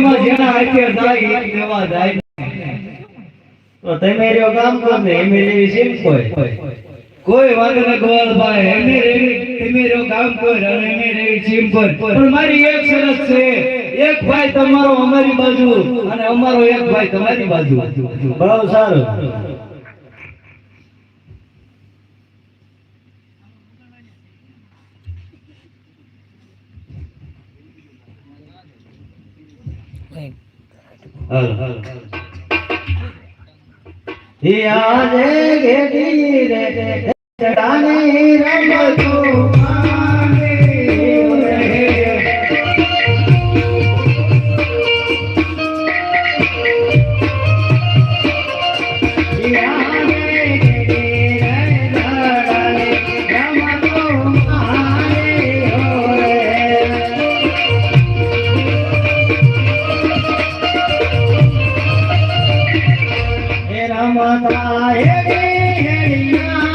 વિશ્વમાં જેના હાથે જાય એક જાય તો તમે રહ્યો કામ કર ને, એમ લેવી કોઈ. કોઈ વાંધો ન ભાઈ એમને રેવી તમે રહ્યો કામ કર અને એમને રેવી ચીમ પર પણ મારી એક શરત છે, એક ભાઈ તમારો અમારી બાજુ, અને અમારો એક ભાઈ તમારી બાજુ. બહુ સારું. હાલ હાલ આજે ઘેટી રે રમતા હેડી હેડી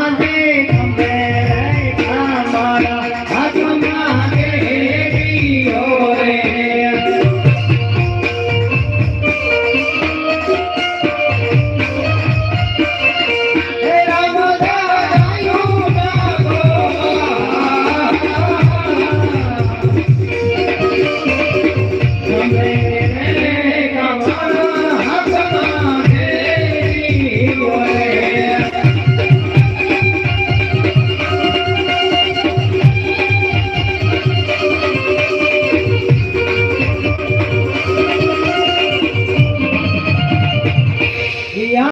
Come back.